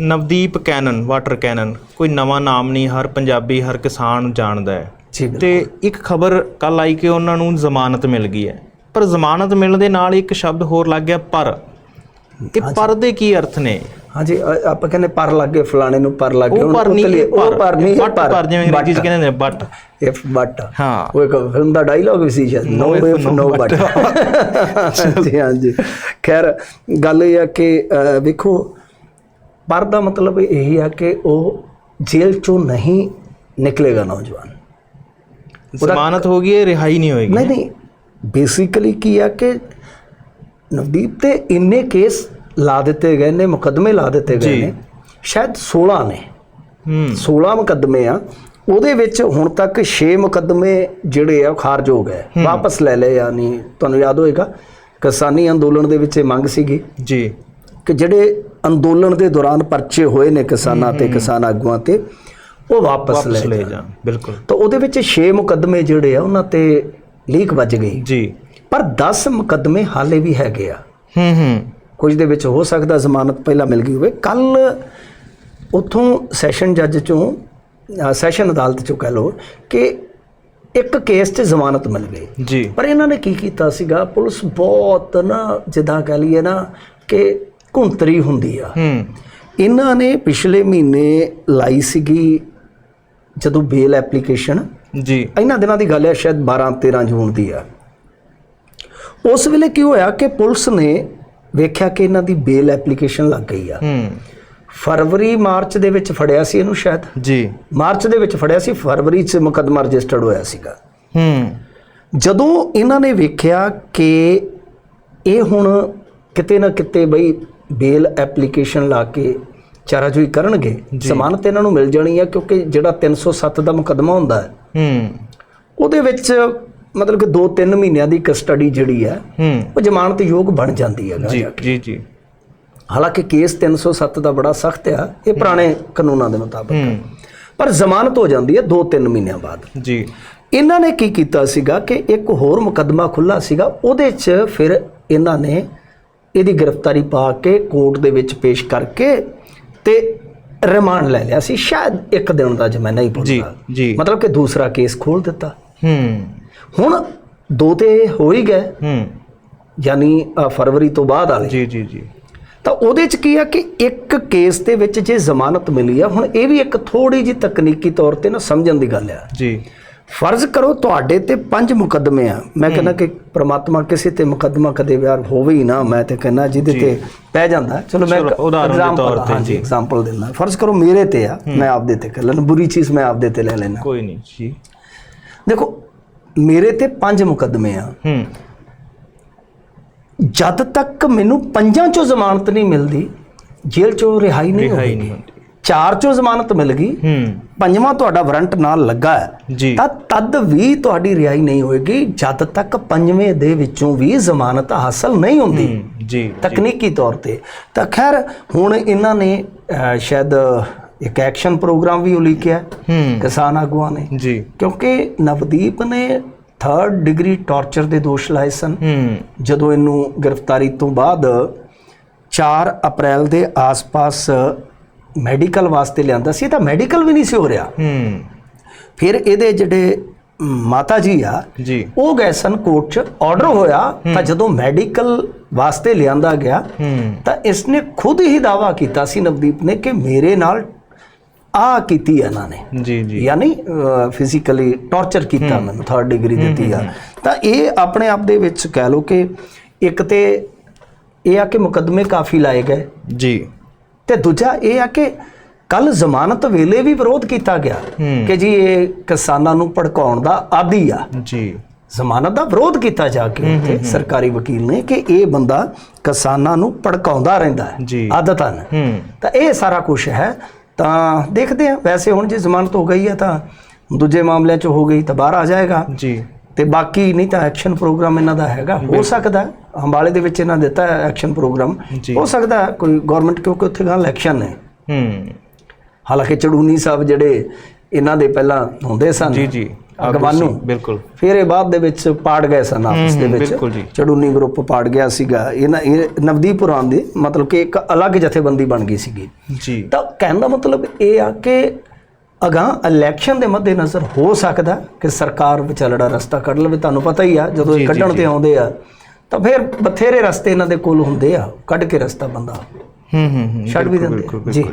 Navdeep Canon water Canon ਕੋਈ ਨਵਾਂ ਨਾਮ ਨਹੀਂ ਹਰ ਪੰਜਾਬੀ ਹਰ ਕਿਸਾਨ ਜਾਣਦਾ ਹੈ। ਤੇ ਇੱਕ ਖਬਰ ਕੱਲ ਆਈ ਕਿ ਉਹਨਾਂ ਨੂੰ ਜ਼ਮਾਨਤ ਮਿਲ ਗਈ ਹੈ। ਪਰ ਜ਼ਮਾਨਤ ਮਿਲਣ ਦੇ ਨਾਲ ਇੱਕ ਸ਼ਬਦ ਹੋਰ ਲੱਗ ਗਿਆ ਪਰ। ਇਹ ਪਰ ਦੇ ਕੀ ਅਰਥ ਨੇ? ਹਾਂਜੀ ਆਪਾਂ ਕਹਿੰਦੇ ਪਰ ਲੱਗੇ ਫਲਾਣੇ ਨੂੰ ਪਰ ਲੱਗੇ। ਉਹ ਪਰ ਨਹੀਂ ਉਹ ਪਰ। ਨਹੀਂ ਬਟ ਪਰ। ਜਿਵੇਂ ਅੰਗਰੇਜ਼ੀ ਚ ਕਹਿੰਦੇ ਨੇ ਬਟ ਇਫ ਬਟ ਹਾਂ। ਉਹ ਇੱਕ ਫਿਲਮ ਦਾ ਡਾਇਲੌਗ ਵੀ ਸੀ ਸ਼ਾਇਦ। ਨੋ ਇਫ ਨੋ ਬਟ ਹਾਂਜੀ ਖੈਰ ਗੱਲ ਇਹ ਆ ਕਿ ਵੇਖੋ ਪਰ ਦਾ ਮਤਲਬ ਇਹ ਆ ਕਿ ਉਹ ਜੇਲ੍ਹ ਚੋਂ ਨਹੀਂ ਨਿਕਲੇਗਾ ਨੌਜਵਾਨ। ਜ਼ਮਾਨਤ ਹੋ ਗਈ ਹੈ ਰਿਹਾਈ ਨਹੀਂ ਹੋਏਗੀ। ਨਹੀਂ ਨਹੀਂ। ਬੇਸਿਕਲੀ ਕੀ ਆ ਕਿ ਨਵਦੀਪ ਤੇ ਇੰਨੇ ਕੇਸ ਲਾ ਦਿੱਤੇ ਗਏ ਨੇ ਮੁਕੱਦਮੇ ਲਾ ਦਿੱਤੇ ਗਏ। ਨੇ। ਸ਼ਾਇਦ 16 ਨੇ। ਹੂੰ। 16 ਮੁਕੱਦਮੇ ਆ। ਉਹਦੇ ਵਿੱਚ ਹੁਣ ਤੱਕ 6 ਮੁਕੱਦਮੇ ਜਿਹੜੇ ਆ ਉਹ ਖਾਰਜ ਹੋ ਗਏ। ਵਾਪਸ ਲੈ ਲਏ ਯਾਨੀ ਤੁਹਾਨੂੰ ਯਾਦ ਹੋਏਗਾ। ਕਿਸਾਨੀ ਅੰਦੋਲਨ ਦੇ ਵਿੱਚ ਇਹ ਮੰਗ ਸੀਗੀ। ਜੀ। ਕਿ ਜਿਹੜੇ ਅੰਦੋਲਨ ਦੇ ਦੌਰਾਨ ਪਰਚੇ ਹੋਏ ਨੇ ਕਿਸਾਨਾਂ ਤੇ ਕਿਸਾਨ ਆਗੂਆਂ ਤੇ ਉਹ ਵਾਪਸ ਲੈ ਲੈ ਜਾਣ। ਜਾ ਬਿਲਕੁਲ। ਤਾਂ ਉਹਦੇ ਵਿੱਚ 6 ਮੁਕੱਦਮੇ ਜਿਹੜੇ ਆ ਉਹਨਾਂ ਤੇ ਲੀਕ ਵੱਜ ਗਈ। ਜੀ। ਪਰ 10 ਮੁਕੱਦਮੇ ਹਾਲੇ ਵੀ ਹੈਗੇ ਆ। ਹੂੰ ਹੂੰ। ਕੁਝ ਦੇ ਵਿੱਚ ਹੋ ਸਕਦਾ ਜ਼ਮਾਨਤ ਪਹਿਲਾਂ ਮਿਲ ਗਈ ਹੋਵੇ। ਕੱਲ ਉਥੋਂ ਸੈਸ਼ਨ ਜੱਜ ਚੋਂ ਸੈਸ਼ਨ ਅਦਾਲਤ ਚੋਂ ਕਹਿ ਲਓ ਕਿ ਇੱਕ ਕੇਸ 'ਚ ਜ਼ਮਾਨਤ ਮਿਲ ਗਈ। ਜੀ। ਪਰ ਇਹਨਾਂ ਨੇ ਕੀ ਕੀਤਾ ਸੀਗਾ? ਪੁਲਿਸ ਬਹੁਤ ਨਾ ਜਿੱਦਾਂ ਕਹ ਲਈਏ ਨਾ ਕਿ ਘੁੰਤਰੀ ਹੁੰਦੀ ਆ। ਹੂੰ। ਇਹਨਾਂ ਨੇ ਪਿਛਲੇ ਮਹੀਨੇ ਲਾਈ ਸੀਗੀ ਜਦੋਂ ਬੇਲ ਐਪਲੀਕੇਸ਼ਨ। ਜੀ। ਇਹਨਾਂ ਦਿਨਾਂ ਦੀ ਗੱਲ ਹੈ ਸ਼ਾਇਦ 12 13 ਜੂਨ ਦੀ ਆ। ਉਸ ਵੇਲੇ ਕੀ ਹੋਇਆ ਕਿ ਪੁਲਿਸ ਨੇ ਵੇਖਿਆ ਕਿ ਇਹਨਾਂ ਦੀ ਬੇਲ ਐਪਲੀਕੇਸ਼ਨ ਲੱਗ ਗਈ ਆ। ਹੂੰ। ਫਰਵਰੀ ਮਾਰਚ ਦੇ ਵਿੱਚ ਫੜਿਆ ਸੀ ਇਹਨੂੰ ਸ਼ਾਇਦ। ਜੀ। ਮਾਰਚ ਦੇ ਵਿੱਚ ਫੜਿਆ ਸੀ ਫਰਵਰੀ 'ਚ ਮੁਕੱਦਮਾ ਰਜਿਸਟਰਡ ਹੋਇਆ ਸੀਗਾ। ਹੂੰ। ਜਦੋਂ ਇਹਨਾਂ ਨੇ ਵੇਖਿਆ ਕਿ ਇਹ ਹੁਣ ਕਿਤੇ ਨਾ ਕਿਤੇ ਬਈ ਬੇਲ ਐਪਲੀਕੇਸ਼ਨ ਲਾ ਕੇ ਚਾਰਾਜੋਈ ਕਰਨਗੇ ਜ਼ਮਾਨਤ ਇਹਨਾਂ ਨੂੰ ਮਿਲ ਜਾਣੀ ਆ ਕਿਉਂਕਿ ਜਿਹੜਾ 307 ਦਾ ਮੁਕੱਦਮਾ ਹੁੰਦਾ ਹੈ ਹੂੰ। ਉਹਦੇ ਵਿੱਚ ਮਤਲਬ ਕਿ 2-3 ਮਹੀਨਿਆਂ ਦੀ ਕਸਟਡੀ ਜਿਹੜੀ ਹੈ ਹੂੰ। ਉਹ ਜ਼ਮਾਨਤ ਯੋਗ ਬਣ ਜਾਂਦੀ ਹੈ ਜੀ ਜੀ ਜੀ ਹਾਲਾਂਕਿ ਕੇਸ 307 ਦਾ ਬੜਾ ਸਖਤ ਆ ਇਹ ਪੁਰਾਣੇ ਕਾਨੂੰਨਾਂ ਦੇ ਮੁਤਾਬਕ ਹੂੰ। ਪਰ ਜ਼ਮਾਨਤ ਹੋ ਜਾਂਦੀ ਹੈ 2-3 ਮਹੀਨਿਆਂ ਬਾਅਦ। ਜੀ। ਇਹਨਾਂ ਨੇ ਕੀ ਕੀਤਾ ਸੀਗਾ ਕਿ ਇੱਕ ਹੋਰ ਮੁਕੱਦਮਾ ਖੁੱਲਾ ਸੀਗਾ ਉਹਦੇ 'ਚ ਫਿਰ ਇਹਨਾਂ ਨੇ ਇਹਦੀ ਗ੍ਰਿਫਤਾਰੀ ਪਾ ਕੇ ਕੋਰਟ ਦੇ ਵਿੱਚ ਪੇਸ਼ ਕਰਕੇ ਤੇ ਰਿਮਾਂਡ ਲੈ ਲਿਆ ਸੀ। ਸ਼ਾਇਦ ਇੱਕ ਦਿਨ ਦਾ ਜੇ ਮੈਂ ਨਹੀਂ ਜੀ ਮਤਲਬ ਕਿ ਦੂਸਰਾ ਕੇਸ ਖੋਲ ਦਿੱਤਾ। ਹੂੰ। ਹੁਣ ਦੋ ਤੇ ਹੋ ਹੀ ਗਏ। ਹੂੰ। ਯਾਨੀ ਫਰਵਰੀ ਤੋਂ ਬਾਅਦ ਵਾਲੇ। ਜੀ ਜੀ ਜੀ। ਤਾਂ ਉਹਦੇ ਚ ਕੀ ਆ ਕਿ ਇੱਕ ਕੇਸ ਦੇ ਵਿੱਚ ਜੇ ਜ਼ਮਾਨਤ ਮਿਲੀ ਆ ਹੁਣ ਇਹ ਵੀ ਇੱਕ ਥੋੜੀ ਜੀ ਤਕਨੀਕੀ ਤੌਰ ਤੇ ਨਾ ਸਮਝਣ ਦੀ ਗੱਲ ਆ। ਜੀ। ਫਰਜ਼ ਕਰੋ ਤੁਹਾਡੇ ਤੇ ਪੰਜ ਮੁਕੱਦਮੇ ਆ। ਮੈਂ ਕਹਿੰਦਾ ਕਿ ਪ੍ਰਮਾਤਮਾ ਕਿਸੇ ਤੇ ਮੁਕੱਦਮਾ ਕਦੇ ਯਾਰ ਹੋਵੇ ਹੀ ਨਾ ਮੈਂ ਤੇ ਕਹਿੰਦਾ ਜਿਹਦੇ ਤੇ ਪੈ ਜਾਂਦਾ। ਚਲੋ ਮੈਂ ਉਦਾਹਰਨ ਦੇ ਤੌਰ ਤੇ, ਜੀ। ਐਗਜ਼ਾਮਪਲ ਦਿੰਦਾ। ਫਰਜ਼ ਕਰੋ ਮੇਰੇ ਤੇ ਆ ਮੈਂ ਆਪਦੇ ਤੇ ਕਰ ਲੈਣਾ। ਬੁਰੀ ਚੀਜ਼ ਮੈਂ ਆਪਦੇ ਤੇ ਲੈ ਲੈਣਾ। ਕੋਈ ਨਹੀਂ। ਜੀ। ਦੇਖੋ ਮੇਰੇ ਤੇ ਪੰਜ ਮੁਕੱਦਮੇ ਆ। ਹੂੰ। ਜਦ ਤੱਕ ਮੈਨੂੰ ਪੰਜਾਂ ਚੋਂ ਜ਼ਮਾਨਤ ਨਹੀਂ ਮਿਲਦੀ ਜੇਲ੍ਹ ਚੋਂ ਰਿਹਾਈ ਨਹੀਂ ਹੁੰਦੀ। ਚਾਰ ਚੋਂ ਜ਼ਮਾਨਤ ਮਿਲ ਗਈ। ਹੂੰ। ਪੰਜਵਾਂ ਤੁਹਾਡਾ ਵਾਰੰਟ ਨਾਲ ਲੱਗਾ ਹੈ। ਤਾਂ ਤਦ ਵੀ ਤੁਹਾਡੀ ਰਿਹਾਈ ਨਹੀਂ ਹੋਏਗੀ ਜਦ ਤੱਕ ਪੰਜਵੇਂ ਦੇ ਵਿੱਚੋਂ ਵੀ ਜ਼ਮਾਨਤ ਹਾਸਲ ਨਹੀਂ ਹੁੰਦੀ। ਜੀ ਤਕਨੀਕੀ ਤੌਰ ਤੇ। ਤਾਂ ਖੈਰ ਹੁਣ ਇਹਨਾਂ ਨੇ ਸ਼ਾਇਦ ਇੱਕ ਐਕਸ਼ਨ ਪ੍ਰੋਗਰਾਮ ਵੀ ਉਲੀਕਿਆ ਕਿਸਾਨ ਆਗੂਆਂ ਨੇ। ਜੀ। ਕਿਉਂਕਿ ਨਵਦੀਪ ਨੇ 3rd ਡਿਗਰੀ ਟਾਰਚਰ ਦੇ ਦੋਸ਼ ਲਾਏ ਸਨ। ਜਦੋਂ ਇਹਨੂੰ ਗ੍ਰਿਫਤਾਰੀ ਤੋਂ ਬਾਅਦ 4 ਅਪ੍ਰੈਲ ਦੇ ਆਸ-ਪਾਸ ਮੈਡੀਕਲ ਵਾਸਤੇ ਲਿਆਂਦਾ ਸੀ ਇਹ ਤਾਂ ਮੈਡੀਕਲ ਵੀ ਨਹੀਂ ਸੀ ਹੋ ਰਿਹਾ। ਹੂੰ। ਫਿਰ ਇਹਦੇ ਜਿਹੜੇ ਮਾਤਾ ਜੀ ਆ ਜੀ। ਉਹ ਗਏ ਸਨ ਕੋਰਟ 'ਚ ਆਰਡਰ ਹੋਇਆ ਤਾਂ ਜਦੋਂ ਮੈਡੀਕਲ ਵਾਸਤੇ ਲਿਆਂਦਾ ਗਿਆ ਹੂੰ। ਤਾਂ ਇਸਨੇ ਖੁਦ ਹੀ ਦਾਵਾ ਕੀਤਾ ਸੀ ਨਵਦੀਪ ਨੇ ਕਿ ਮੇਰੇ ਨਾਲ ਆ ਕੀਤੀ ਇਹਨਾਂ ਨੇ। ਜੀ ਜੀ। ਯਾਨੀ ਫਿਜ਼ੀਕਲੀ ਟਾਰਚਰ ਕੀਤਾ ਮੈਨੂੰ 3rd ਡਿਗਰੀ ਦਿੱਤੀ ਆ। ਤਾਂ ਇਹ ਆਪਣੇ ਆਪ ਦੇ ਵਿੱਚ ਕਹਿ ਲਓ ਕਿ ਇੱਕ ਤੇ ਇਹ ਆ ਕਿ ਮੁਕੱਦਮੇ ਕਾਫੀ ਲਾਏ ਗਏ। ਜੀ। ਤੇ ਦੂਜਾ ਇਹ ਆ ਕਿ ਕੱਲ ਜ਼ਮਾਨਤ ਵੇਲੇ ਵੀ ਵਿਰੋਧ ਕੀਤਾ ਗਿਆ। ਕਿ ਜੀ ਇਹ ਕਿਸਾਨਾਂ ਨੂੰ ਭੜਕਾਉਣ ਦਾ ਆਦੀ ਆ। ਜੀ। ਜ਼ਮਾਨਤ ਦਾ ਵਿਰੋਧ ਕੀਤਾ ਜਾ ਕੇ ਉੱਥੇ ਸਰਕਾਰੀ ਵਕੀਲ ਨੇ ਕਿ ਇਹ ਬੰਦਾ ਕਿਸਾਨਾਂ ਨੂੰ ਭੜਕਾਉਂਦਾ ਰਹਿੰਦਾ ਹੈ ਜੀ। ਆਦਤਨ ਹੂੰ। ਤਾਂ ਇਹ ਸਾਰਾ ਕੁਝ ਹੈ। ਤਾਂ ਦੇਖਦੇ ਆ ਵੈਸੇ ਹੁਣ ਜੇ ਜ਼ਮਾਨਤ ਹੋ ਗਈ ਹੈ ਤਾਂ ਦੂਜੇ ਮਾਮਲਿਆਂ 'ਚ ਹੋ ਗਈ ਤਾਂ ਬਾਹਰ ਆ ਜਾਏਗਾ। ਜੀ। ਤੇ ਬਾਕੀ ਨਹੀਂ ਤਾਂ ਐਕਸ਼ਨ ਪ੍ਰੋਗਰਾਮ ਇਹਨਾਂ ਦਾ ਹੈਗਾ। ਹੋ ਸਕਦਾ ਹੈ, ਅੰਬਾਲੇ ਦੇ ਵਿੱਚ ਇਹਨਾਂ ਦਿੱਤਾ ਹੈ ਐਕਸ਼ਨ ਪ੍ਰੋਗਰਾਮ। ਹੋ ਸਕਦਾ ਹੈ ਕੋਈ ਗਵਰਨਮੈਂਟ ਕਿਉਂਕਿ ਉੱਥੇ ਗਾਂ ਇਲੈਕਸ਼ਨ ਨੇ। ਹੂੰ। ਹਾਲਾਂਕਿ ਚੜੂਨੀ ਸਾਹਿਬ ਜਿਹੜੇ ਇਹਨਾਂ ਦੇ ਪਹਿਲਾਂ ਹੁੰਦੇ ਸਨ ਜੀ ਜੀ। ਅਗਵਾਨੂ। ਬਿਲਕੁਲ। ਫਿਰ ਇਹ ਬਾਅਦ ਦੇ ਵਿੱਚ ਪਾੜ ਗਏ ਸਨ ਆਪਸ ਦੇ ਹੂੰ, ਵਿੱਚ। ਚੜੂਨੀ ਗਰੁੱਪ ਪਾੜ ਗਿਆ ਸੀਗਾ। ਇਹਨਾਂ ਇਹ ਨਵਦੀਪੁਰਾਂ ਦੇ ਮਤਲਬ ਕਿ ਇੱਕ ਅਲੱਗ ਜਥੇਬੰਦੀ ਬਣ ਗਈ ਸੀਗੀ। ਜੀ। ਤਾਂ ਕਹਿਣ ਦਾ ਮਤਲਬ ਇਹ ਆ ਕਿ ਅਗਾਂ ਇਲੈਕਸ਼ਨ ਦੇ ਮੱਦੇ ਨਜ਼ਰ ਹੋ ਸਕਦਾ ਕਿ ਸਰਕਾਰ ਵਿਚਾਲੜਾ ਰਸਤਾ ਕੱਢ ਲਵੇ ਤੁਹਾਨੂੰ ਪਤਾ ਹੀ ਆ ਜਦੋਂ ਇਹ ਕੱਢਣ। ਤੇ ਆਉਂਦੇ ਆ ਤਾਂ ਫਿਰ ਬਥੇਰੇ ਰਸਤੇ ਇਹਨਾਂ ਦੇ ਕੋਲ ਹੁੰਦੇ ਆ ਕੱਢ ਕੇ ਰਸਤਾ ਬੰਦਾ ਹੂੰ ਹੂੰ ਹੂੰ ਛੱਡ ਵੀ ਦਿੰਦੇ ਜੀ।